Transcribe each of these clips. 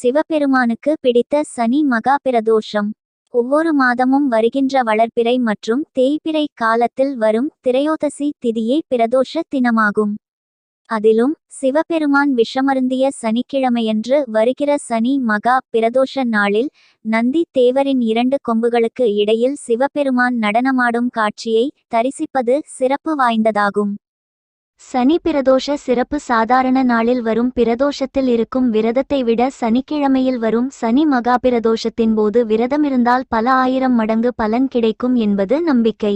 சிவபெருமானுக்கு பிடித்த சனி மகா பிரதோஷம் ஒவ்வொரு மாதமும் வருகின்ற வளர்பிறை மற்றும் தேய்பிறை காலத்தில் வரும் திரையோதசி திதியே பிரதோஷ தினமாகும். அதிலும் சிவபெருமான் விஷமருந்திய சனிக்கிழமையன்று வருகிற சனி மகா பிரதோஷ நாளில் நந்தி தேவரின் இரண்டு கொம்புகளுக்கு இடையில் சிவபெருமான் நடனமாடும் காட்சியை தரிசிப்பது சிறப்பு வாய்ந்ததாகும். சனி பிரதோஷ சிறப்பு சாதாரண நாளில் வரும் பிரதோஷத்தில் இருக்கும் விரதத்தை விட சனிக்கிழமையில் வரும் சனி மகா பிரதோஷத்தின் போது விரதமிருந்தால் பல ஆயிரம் மடங்கு பலன் கிடைக்கும் என்பது நம்பிக்கை.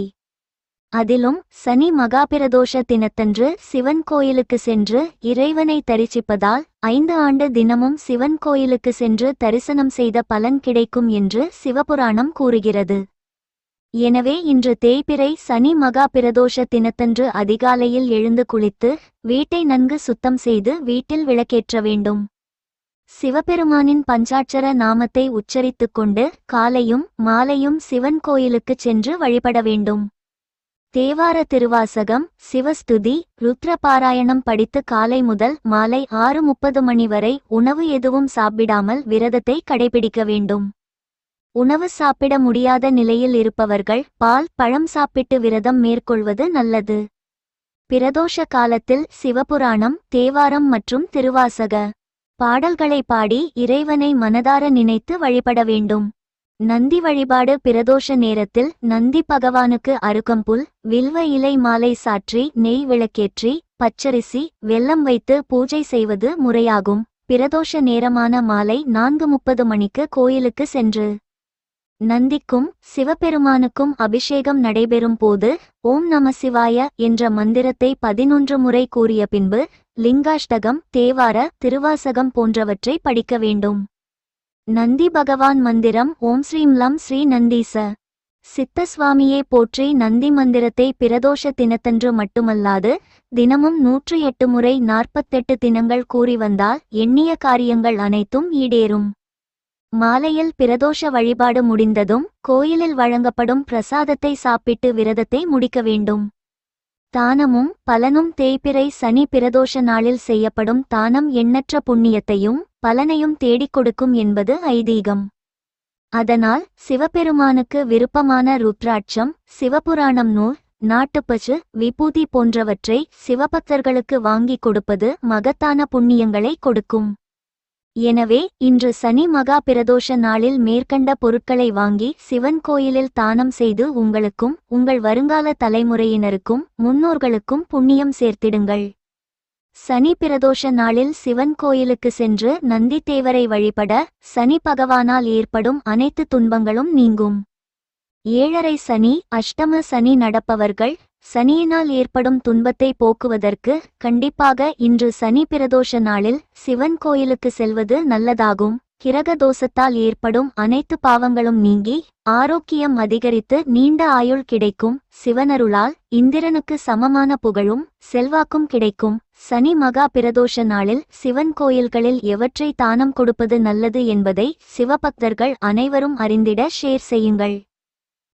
அதிலும் சனி மகாபிரதோஷ தினத்தன்று சிவன் கோயிலுக்கு சென்று இறைவனை தரிசிப்பதால் ஐந்து ஆண்டு தினமும் சிவன் கோயிலுக்கு சென்று தரிசனம் செய்த பலன் கிடைக்கும் என்று சிவபுராணம் கூறுகிறது. எனவே இன்று தேய்பிறை சனி மகா பிரதோஷ தினத்தன்று அதிகாலையில் எழுந்து குளித்து வீட்டை நன்கு சுத்தம் செய்து வீட்டில் விளக்கேற்ற வேண்டும். சிவபெருமானின் பஞ்சாட்சர நாமத்தை உச்சரித்துக் கொண்டு காலையும் மாலையும் சிவன் கோயிலுக்குச் சென்று வழிபட வேண்டும். தேவார திருவாசகம் சிவஸ்துதி ருத்ரபாராயணம் படித்து காலை முதல் மாலை ஆறு முப்பது மணி வரை உணவு எதுவும் சாப்பிடாமல் விரதத்தை கடைபிடிக்க வேண்டும். உணவு சாப்பிட முடியாத நிலையில் இருப்பவர்கள் பால் பழம் சாப்பிட்டு விரதம் மேற்கொள்வது நல்லது. பிரதோஷ காலத்தில் சிவபுராணம் தேவாரம் மற்றும் திருவாசக பாடல்களை பாடி இறைவனை மனதார நினைத்து வழிபட வேண்டும். நந்தி வழிபாடு பிரதோஷ நேரத்தில் நந்தி பகவானுக்கு அருகம்புல் வில்வ இலை மாலை சாற்றி நெய் விளக்கேற்றி பச்சரிசி வெல்லம் வைத்து பூஜை செய்வது முறையாகும். பிரதோஷ நேரமான மாலை நான்கு முப்பது மணிக்கு கோயிலுக்கு சென்று நந்திக்கும் சிவபெருமானுக்கும் அபிஷேகம் நடைபெறும் போது ஓம் நம சிவாய என்ற மந்திரத்தை பதினொன்று முறை கூறிய பின்பு லிங்காஷ்டகம் தேவார திருவாசகம் போன்றவற்றை படிக்க வேண்டும். நந்தி பகவான் மந்திரம் ஓம் ஸ்ரீம் லம் ஸ்ரீ நந்தீச. சித்தசுவாமியே போற்றி நந்தி மந்திரத்தை பிரதோஷ தினத்தன்று மட்டுமல்லாது தினமும் நூற்று எட்டு முறை நாற்பத்தெட்டு தினங்கள் கூறி வந்தால் எண்ணிய காரியங்கள் அனைத்தும் ஈடேறும். மாலையில் பிரதோஷ வழிபாடு முடிந்ததும் கோயிலில் வழங்கப்படும் பிரசாதத்தை சாப்பிட்டு விரதத்தை முடிக்க வேண்டும். தானமும் பலனும் தேய்பிறை சனி பிரதோஷ நாளில் செய்யப்படும் தானம் எண்ணற்ற புண்ணியத்தையும் பலனையும் தேடிக் கொடுக்கும் என்பது ஐதீகம். அதனால் சிவபெருமானுக்கு விருப்பமான ருத்ராட்சம் சிவபுராணம் நூல் நாட்டுப்பச்சு விபூதி போன்றவற்றை சிவபக்தர்களுக்கு வாங்கிக் கொடுப்பது மகத்தான புண்ணியங்களை கொடுக்கும். எனவே இன்று சனி மகா பிரதோஷ நாளில் மேற்கண்ட பொருட்களை வாங்கி சிவன் கோயிலில் தானம் செய்து உங்களுக்கும் உங்கள் வருங்கால தலைமுறையினருக்கும் முன்னோர்களுக்கும் புண்ணியம் சேர்த்திடுங்கள். சனி பிரதோஷ நாளில் சிவன் கோயிலுக்கு சென்று நந்தித்தேவரை வழிபட சனி பகவானால் ஏற்படும் அனைத்து துன்பங்களும் நீங்கும். ஏழரை சனி அஷ்டம சனி நடப்பவர்கள் சனியினால் ஏற்படும் துன்பத்தை போக்குவதற்கு கண்டிப்பாக இன்று சனி பிரதோஷ நாளில் சிவன் கோயிலுக்கு செல்வது நல்லதாகும். கிரக தோஷத்தால் ஏற்படும் அனைத்து பாவங்களும் நீங்கி ஆரோக்கியம் அதிகரித்து நீண்ட ஆயுள் கிடைக்கும். சிவனருளால் இந்திரனுக்கு சமமான புகழும் செல்வாக்கும் கிடைக்கும். சனி மகா பிரதோஷ நாளில் சிவன் கோயில்களில் எவற்றை தானம் கொடுப்பது நல்லது என்பதை சிவபக்தர்கள் அனைவரும் அறிந்திட ஷேர் செய்யுங்கள்.